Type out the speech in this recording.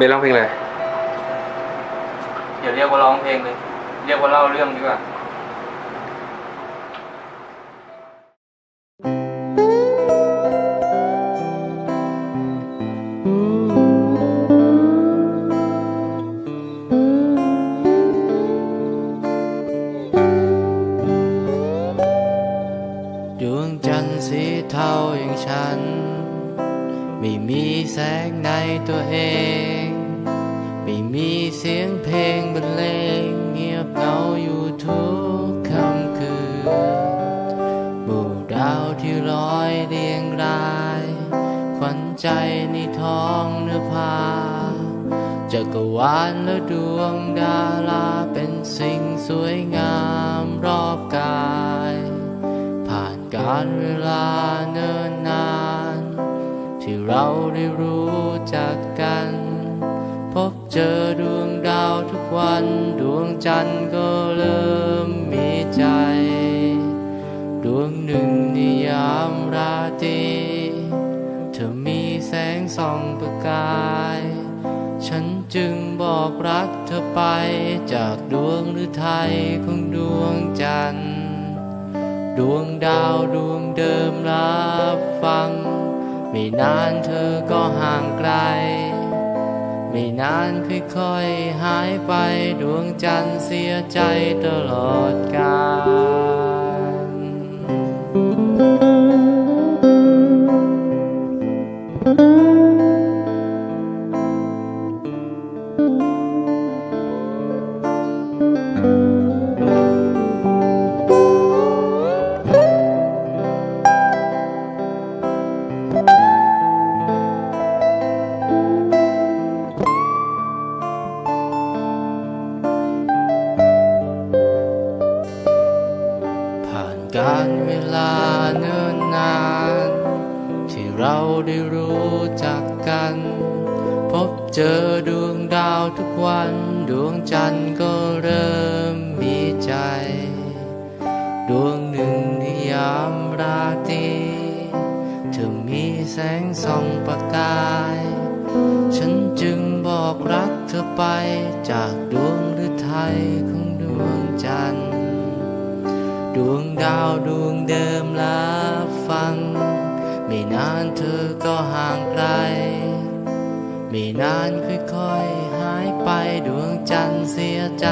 เบนร้องเพลงอะไรอย่าเรียกว่าร้องเพลงเลย เรียกว่าเล่าเรื่องดีกว่า ดวงจันทร์สีเทาอย่างฉัน ไม่มีแสงในตัวเอง ใจในท้องเนื้อผ้าจักรวาลและดวงดาราเป็นสิ่งสวยงามรอบกาย ผ่านการเวลาเนิ่นนาน ที่เราได้รู้จักกัน พบเจอดวงดาวทุกวันดวงจันทร์ก็เริ่มมีใจ ดวงหนึ่ง จึงบอกรักเธอไปจากดวงหรือไทยของดวงจันทร์ ดวงดาวดวงเดิมรับฟัง ไม่นานเธอก็ห่างไกล ไม่นานค่อยๆหายไปดวงจันทร์เสียใจตลอดกาล การเวลาเนิ่นนาน ที่เราได้รู้จักกัน พบเจอดวงดาวทุกวัน ดวงจันทร์ก็เริ่มมีใจ ดวงหนึ่งในยามราตรีเธอมีแสงส่องประกาย ฉันจึงบอกรักเธอไปจากดวงฤทัย ดวงดาวดวงเดิมรับฟัง ไม่นานเธอก็ห่างไกล ไม่นานค่อยๆหายไปดวงจันทร์เสียใจ